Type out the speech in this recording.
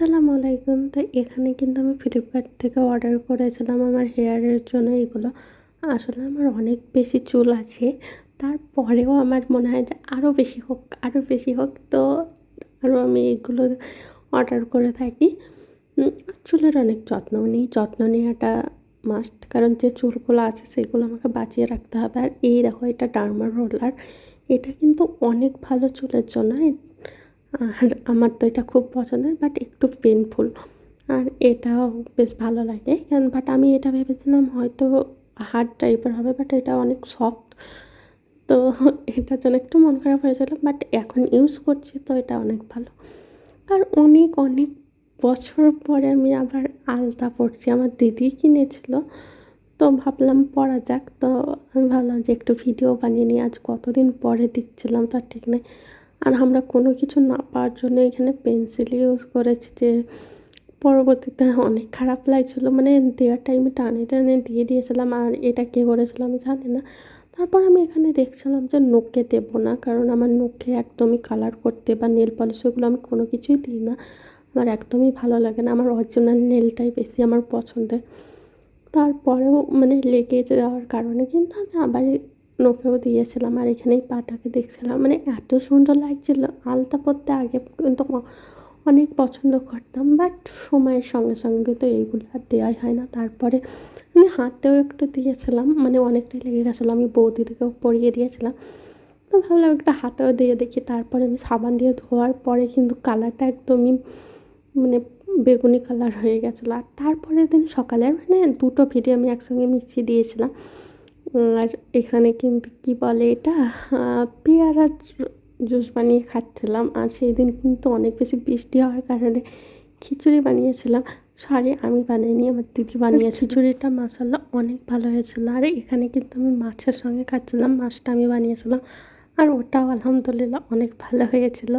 আসসালামু আলাইকুম। তো এখানে কিন্তু আমি ফ্লিপকার্ট থেকে অর্ডার করেছিলাম আমার হেয়ারের জন্য এগুলো। আসলে আমার অনেক বেশি চুল আছে। তারপরেও আমার মনে হয় যে আরও বেশি হোক আরও বেশি হোক, তো আরও আমি এগুলো অর্ডার করে থাকি। চুলের অনেক যত্ন নিই। যত্ন নেওয়াটা মাস্ট কারণ যে চুলগুলো আছে সেগুলো আমাকে বাঁচিয়ে রাখতে হবে। আর এই দেখো এটা ডার্মার রোলার এটা কিন্তু অনেক ভালো চুলের জন্য। আর আমার তো এটা খুব পছন্দের বাট একটু পেনফুল আর এটাও বেশ ভালো লাগে, কারণ বাট আমি এটা ভেবেছিলাম হয়তো হার্ড টাইপের হবে বাট এটা অনেক সফট তো এটার জন্য একটু মন খারাপ হয়েছিল বাট এখন ইউজ করছি, তো এটা অনেক ভালো। আর অনেক অনেক বছর পরে আমি আবার আলতা পরছি, আমার দিদি কিনেছিল, তো ভাবলাম পরা যাক। তো আমি ভাবলাম যে একটু ভিডিও বানিয়ে নিই, আজ কতদিন পরে দিচ্ছিলাম তার ঠিক নেই। আর আমরা কোনো কিছু না পাওয়ার জন্য এখানে পেন্সিল ইউজ করেছি যে পরবর্তীতে অনেক খারাপ লাগছিল। মানে দেওয়ার টাইমে টানে টানে দিয়ে দিয়েছিলাম আর এটা কে করেছিল আমি জানি না। তারপর আমি এখানে দেখছিলাম যে নোকে দেবো না, কারণ আমার নোকে একদমই কালার করতে বা নেল পলিশ এগুলো আমি কোনো কিছুই দিই না। আমার একদমই ভালো লাগে না, আমার অরিজিনাল নেলটাই বেশি আমার পছন্দের। তারপরেও মানে লেগে যাওয়ার কারণে কিন্তু আমি আবার নোকেও দিয়েছিলাম আর এখানেই পাটাকে দেখছিলাম। মানে এত সুন্দর লাগছিল। আলতা পরতে আগে কিন্তু অনেক পছন্দ করতাম বাট সময়ের সঙ্গে সঙ্গে তো এইগুলো আর দেওয়াই হয় না। তারপরে আমি হাতেও একটু দিয়েছিলাম মানে অনেকটাই লেগে গেছিল। আমি বৌদিদিকেও পরিয়ে দিয়েছিলাম। তো ভাবলাম একটা হাতেও দিয়ে দেখি। তারপরে আমি সাবান দিয়ে ধোয়ার পরে কিন্তু কালারটা একদমই মানে বেগুনি কালার হয়ে গেছিল। আর তারপরের দিন সকালে মানে দুটো ভিডিও আমি একসঙ্গে মিশিয়ে দিয়েছিলাম। আর এখানে কিন্তু কি বলে এটা? পেয়ারার জুস বানিয়ে খাচ্ছিলাম। আর সেই দিন কিন্তু অনেক বেশি বৃষ্টি হওয়ার কারণে খিচুড়ি বানিয়েছিলাম। সরি, আমি বানাইনি, আমার দিদি বানিয়ে খিচুড়িটা মশালা অনেক ভালো হয়েছিল। আর এখানে কিন্তু আমি মাছের সঙ্গে খাচ্ছিলাম, মাছটা আমি বানিয়েছিলাম। আর ওটাও আলহামদুলিল্লাহ অনেক ভালো হয়েছিল।